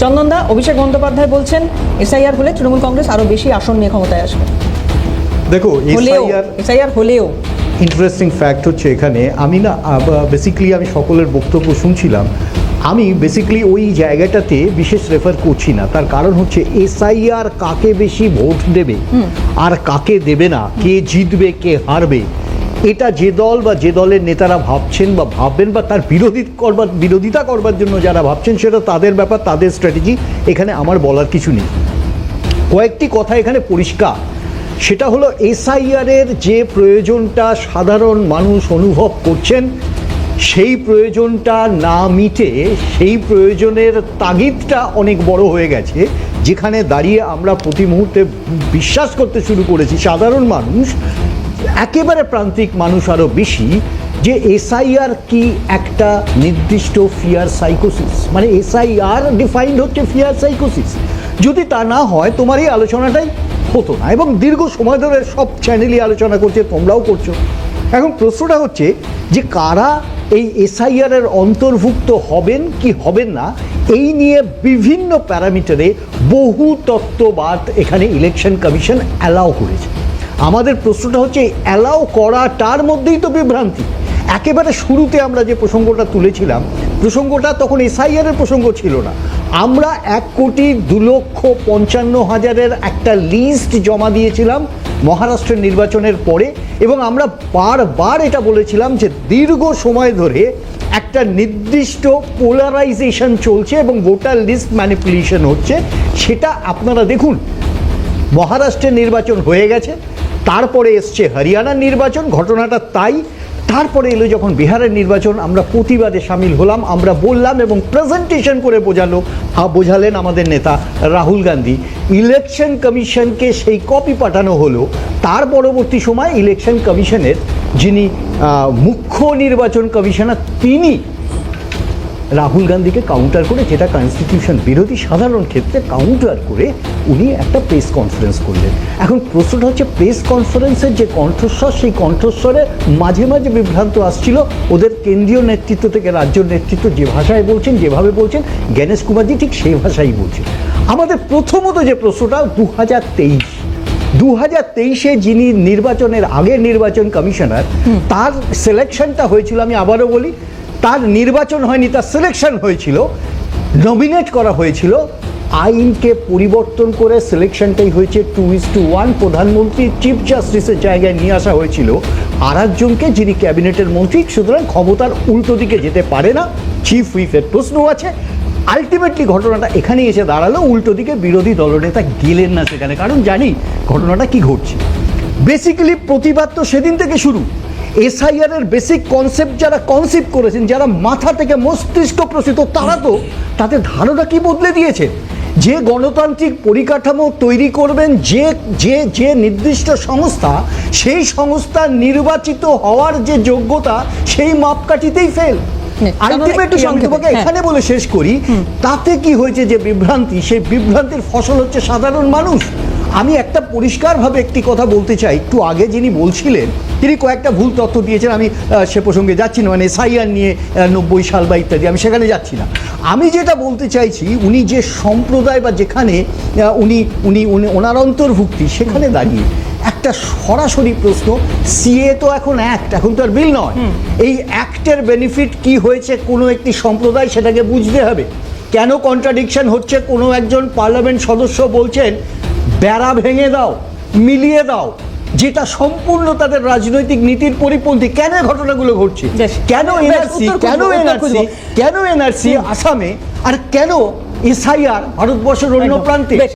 চন্দনদা অভিষেক বন্দ্যোপাধ্যায় বলছেন এসআইআর হলে তৃণমূল কংগ্রেস আরও বেশি আসন নিয়ে ক্ষমতায় আসবে। দেখো এসআইআর হলেও। ইন্টারেস্টিং ফ্যাক্ট হচ্ছে এখানে আমি না বেসিক্যালি আমি সকলের বক্তব্য শুনছিলাম আমি বেসিক্যালি ওই জায়গাটাতে বিশেষ রেফার করছি না। তার কারণ হচ্ছে এসআইআর কাকে বেশি ভোট দেবে আর কাকে দেবে না কে জিতবে কে হারবে এটা যে দল বা যে দলের নেতারা ভাবছেন বা ভাববেন বা তার বিরোধী করবার, বিরোধিতা করবার জন্য যারা ভাবছেন, সেটা তাদের ব্যাপার, তাদের স্ট্র্যাটেজি এখানে আমার বলার কিছু নেই। কয়েকটি কথা এখানে পরিষ্কার। সেটা হলো এসআইআরের যে প্রয়োজনটা সাধারণ মানুষ অনুভব করছেন, সেই প্রয়োজনটা না মিটে সেই প্রয়োজনের তাগিদটা অনেক বড় হয়ে গেছে, যেখানে দাঁড়িয়ে আমরা প্রতি মুহূর্তে বিশ্বাস করতে শুরু করেছি। সাধারণ মানুষ একেবারে প্রান্তিক মানুষ আরও বেশি যে এসআইআর কি একটা নির্দিষ্ট ফিয়ার সাইকোসিস মানে এসআইআর ডিফাইন্ড হচ্ছে ফিয়ার সাইকোসিস যদি তা না হয়, তোমার এই আলোচনাটাই হতো না এবং দীর্ঘ সময় ধরে সব চ্যানেলই আলোচনা করছে, তোমরাও করছ। এখন প্রশ্নটা হচ্ছে যে কারা এই এসআইআর এর অন্তর্ভুক্ত হবেন কি হবেন না, এই নিয়ে বিভিন্ন প্যারামিটারে বহু তত্ত্ববাদ এখানে ইলেকশন কমিশন অ্যালাউ করেছে। আমাদের প্রশ্নটা হচ্ছে অ্যালাউ করাটার মধ্যেই তো বিভ্রান্তি। একেবারে শুরুতে আমরা যে প্রসঙ্গটা তুলেছিলাম, প্রসঙ্গটা তখন এসআইআর এর প্রসঙ্গ ছিল না। আমরা এক কোটি দু লক্ষ পঞ্চান্ন হাজারের একটা লিস্ট জমা দিয়েছিলাম মহারাষ্ট্রের নির্বাচনের পরে, এবং আমরা বারবার এটা বলেছিলাম যে দীর্ঘ সময় ধরে একটা নির্দিষ্ট পোলারাইজেশন চলছে এবং ভোটার লিস্ট ম্যানিপুলেশন হচ্ছে। সেটা আপনারা দেখুন, মহারাষ্ট্রের নির্বাচন হয়ে গেছে তারপরে এসছে হরিয়ানার নির্বাচন, ঘটনাটা তাই। তারপরে এলো যখন বিহারের নির্বাচন, আমরা প্রতিবাদে সামিল হলাম, আমরা বললাম এবং প্রেজেন্টেশন করে বোঝালো বোঝালেন আমাদের নেতা রাহুল গান্ধী। ইলেকশন কমিশনকে সেই কপি পাঠানো হলো। তার পরবর্তী সময় ইলেকশন কমিশনের যিনি মুখ্য নির্বাচন কমিশনার তিনি রাহুল গান্ধীকে কাউন্টার করে যেটা কনস্টিটিউশন বিরোধী সাধারণ ক্ষেত্রে কাউন্টার করে উনি একটা প্রেস কনফারেন্স করলেন। এখন প্রশ্নটা হচ্ছে প্রেস কনফারেন্সের যে কণ্ঠস্বর সেই কণ্ঠস্বরে মাঝে মাঝে বিভ্রান্ত আসছিল। ওদের কেন্দ্রীয় নেতৃত্ব থেকে রাজ্য নেতৃত্ব যে ভাষায় বলছেন যেভাবে বলছেন জ্ঞানেশ কুমারজি ঠিক সেই ভাষাই বলছেন। আমাদের প্রথমত যে প্রশ্নটা দু হাজার তেইশ দু হাজার তেইশে যিনি নির্বাচনের আগে নির্বাচন কমিশনার তার সিলেকশনটা হয়েছিল আমি আবারও বলি তার নির্বাচন হয়নি, তার সিলেকশন হয়েছিল। নমিনেট করা হয়েছিল। আইনকে পরিবর্তন করে সিলেকশনটাই হয়েছে টু ইস টু ওয়ান প্রধানমন্ত্রী চিফ জাস্টিসের জায়গায় নিয়ে আসা হয়েছিল। আর একজনকে যিনি ক্যাবিনেটের মন্ত্রী, সুতরাং ক্ষমতার উল্টো দিকে যেতে পারে না। চিফ হুইপের প্রশ্ন আছে। আলটিমেটলি ঘটনাটা এখানে এসে দাঁড়াল। উল্টো দিকে বিরোধী দলনেতা গেলেন না সেখানে। কারণ জানি ঘটনাটা কি ঘটছে। বেসিক্যালি প্রতিবাদ তো সেদিন থেকে শুরু। এসআইআর এর বেসিক কনসেপ্ট যারা কনসেপ্ট করেছেন যারা মাথা থেকে মস্তিষ্ক প্রসিত তারা তো তাদের ধারণা কি বদলে দিয়েছে? যে গণতান্ত্রিক পরিকাঠামো তৈরি করবেন যে যে যে নির্দিষ্ট সংস্থা সেই সংস্থা নির্বাচিত হওয়ার যে যোগ্যতা সেই মাপকাঠিতেই ফেল নে, আলটিমেটলি আমি তোমাকে হ্যাঁ। এখানে বলে শেষ করি তাতে কি হয়েছে যে বিভ্রান্তি? সেই বিভ্রান্তির ফসল হচ্ছে সাধারণ মানুষ। আমি একটা পরিষ্কারভাবে একটি কথা বলতে চাই। একটু আগে যিনি বলছিলেন তিনি কয়েকটা ভুল তথ্য দিয়েছেন আমি সে প্রসঙ্গে যাচ্ছি না মানে এসআইআর নিয়ে নব্বই সাল বা ইত্যাদি আমি সেখানে যাচ্ছি না। আমি যেটা বলতে চাইছি উনি যে সম্প্রদায় বা যেখানে উনি উনি উনি ওনার অন্তর্ভুক্তি সেখানে দাঁড়িয়ে একটা সরাসরি প্রশ্ন সিএ তো এখন অ্যাক্ট এখন তো আর বিল নয়। এই অ্যাক্টের বেনিফিট কি হয়েছে কোনো একটি সম্প্রদায় সেটাকে বুঝতে হবে। কেন কন্ট্রাডিকশন হচ্ছে? কোনো একজন পার্লামেন্ট সদস্য বলছেন বেড়া ভেঙে দাও মিলিয়ে দাও যেটা সম্পূর্ণ তাদের রাজনৈতিক নীতির পরিপন্থী কেন ঘটনাগুলো ঘটছে কেন এনআরসি কেন এনআরসি। কেন এনআরসি আসামে আর কেন এসআইআর ভারতবর্ষের অন্য প্রান্তে।